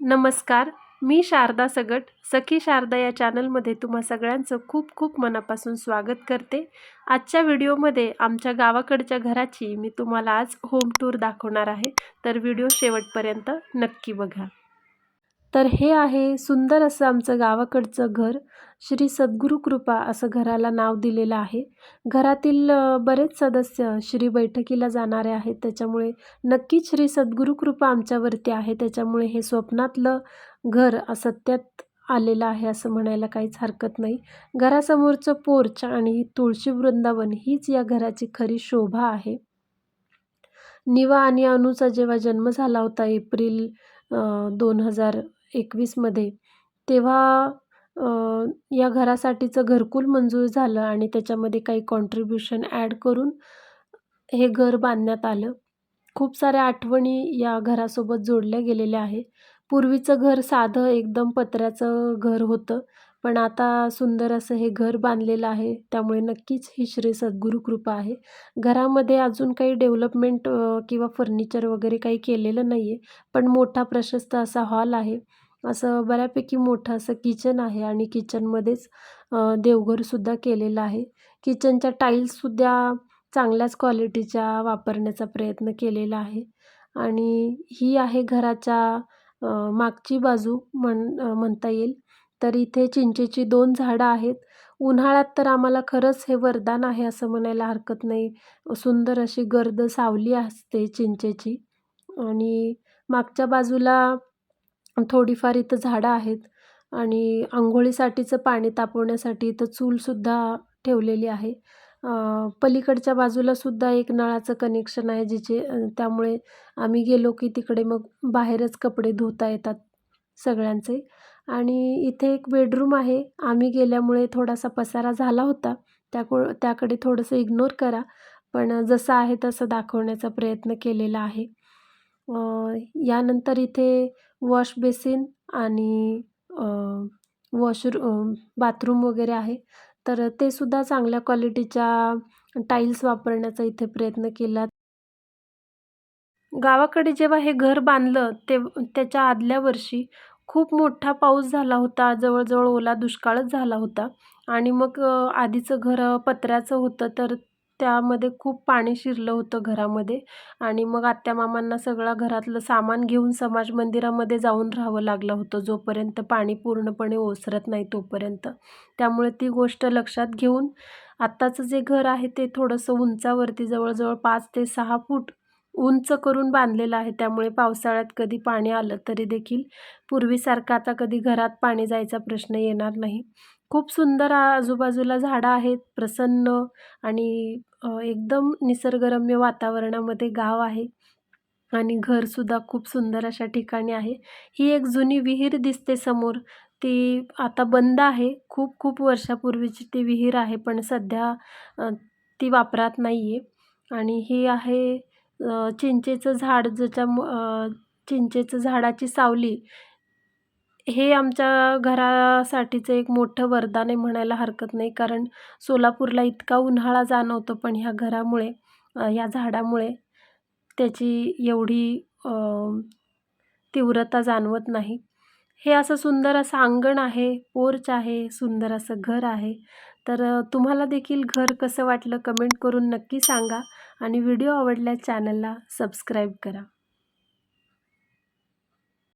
नमस्कार मी शारदा सगट. सखी शारदा या चॅनलमध्ये तुम्हा सगळ्यांचं खूप खूप मनापासून स्वागत करते. आजच्या व्हिडिओमध्ये आमच्या गावाकडच्या घराची मी तुम्हाला आज होम टूर दाखवणार आहे. तर व्हिडिओ शेवटपर्यंत नक्की बघा. तर हे आहे सुंदर असं आमचं गावाकडचं घर. श्री सद्गुरू कृपा असं घराला नाव दिलेलं आहे. घरातील बरेच सदस्य श्री बैठकीला जाणारे आहेत. त्याच्यामुळे नक्कीच श्री सद्गुरू कृपा आमच्यावरती आहे. त्याच्यामुळे हे स्वप्नातलं घर असत्यात आलेलं आहे असं म्हणायला काहीच हरकत नाही. घरासमोरचं पोर्च आणि तुळशी वृंदावन हीच या घराची खरी शोभा आहे. निवा आणि अनुचा जेव्हा जन्म झाला होता एप्रिल दोन हजार एकवीसमध्ये तेव्हा या घरासाठीचं घरकुल मंजूर झालं आणि त्याच्यामध्ये काही कॉन्ट्रीब्युशन ॲड करून हे घर बांधण्यात आलं. खूप साऱ्या आठवणी या घरासोबत जोडल्या गेलेल्या आहे पूर्वीचं घर साधं एकदम पत्र्याचं घर होतं. पण आता सुंदर असं हे घर बांधलेलं आहे. त्यामुळे नक्कीच ही श्री सद्गुरू कृपा आहे. घरामध्ये अजून काही डेव्हलपमेंट किंवा फर्निचर वगैरे काही केलेलं नाही आहे पण मोठा प्रशस्त असा हॉल आहे. असं बऱ्यापैकी मोठं असं किचन आहे आणि किचनमध्येच देवघरसुद्धा केलेलं आहे. किचनच्या टाईल्ससुद्धा चांगल्याच क्वालिटीच्या वापरण्याचा प्रयत्न केलेला आहे. आणि ही आहे घराच्या मागची बाजू म्हण म्हणता येईल. तर इथे चिंचेची दोन झाडं आहेत. उन्हाळ्यात तर आम्हाला खरंच हे वरदान आहे असं म्हणायला हरकत नाही. सुंदर अशी गर्द सावली असते चिंचेची. आणि मागच्या बाजूला थोडीफार इथं झाडं आहेत. आणि आंघोळीसाठीचं पाणी तापवण्यासाठी इथं चूलसुद्धा ठेवलेली आहे. पलीकडच्या बाजूला सुद्धा एक नळाचं कनेक्शन आहे जिचे त्यामुळे आम्ही गेलो की तिकडे मग बाहेरच कपडे धुता येतात सगळ्यांचे. आणि इथे एक बेडरूम आहे. आम्ही गेल्यामुळे थोडासा पसारा झाला होता. त्याको त्याकडे थोडंसं इग्नोर करा. पण जसं आहे तसं दाखवण्याचा प्रयत्न केलेला आहे. यानंतर इथे वॉश बेसिन आणि वॉशरू बाथरूम वगैरे आहे. तर ते सुद्धा चांगल्या क्वालिटीच्या टाईल्स वापरण्याचा इथे प्रयत्न केला. गावाकडे जेव्हा हे घर बांधलं ते त्याच्या आदल्या वर्षी खूप मोठा पाऊस झाला होता. जवळजवळ ओला दुष्काळच झाला होता. आणि मग आधीचं घर पत्र्याचं होतं तर त्यामध्ये खूप पाणी शिरलं होतं घरामध्ये. आणि मग आत्यामामांना सगळं घरातलं सामान घेऊन समाज मंदिरामध्ये जाऊन राहावं लागलं होतं जोपर्यंत पाणी पूर्णपणे ओसरत नाही तोपर्यंत. त्यामुळे ती गोष्ट लक्षात घेऊन आत्ताचं जे घर आहे ते थोडंसं उंचावरती जवळजवळ पाच ते सहा फूट उंच करून बांधलेलं आहे. त्यामुळे पावसाळ्यात कधी पाणी आलं तरी देखील पूर्वीसारखं आता कधी घरात पाणी जायचा प्रश्न येणार नाही. खूप सुंदर आजूबाजूला झाडं आहेत. प्रसन्न आणि एकदम निसर्गरम्य वातावरणामध्ये गाव आहे. आणि घरसुद्धा खूप सुंदर अशा ठिकाणी आहे. ही एक जुनी विहीर दिसते समोर. ती आता बंद आहे. खूप खूप वर्षापूर्वीची ती विहीर आहे पण सध्या ती वापरात नाही आहे आणि ही आहे चिंचेचं झाड ज्याच्या चिंचेचं झाडाची सावली हे आमच्या घरासाठीचं एक मोठं वरदान आहे म्हणायला हरकत नाही. कारण सोलापूरला इतका उन्हाळा जाणवतो पण ह्या घरामुळे ह्या झाडामुळे त्याची एवढी तीव्रता जाणवत नाही. हे असं सुंदर असं अंगण आहे पोर्च आहे सुंदर असं घर आहे. तर तुम्हाला देखील घर कसं वाटलं कमेंट करून नक्की सांगा आणि व्हिडिओ आवडल्यास चॅनलला सबस्क्राईब करा.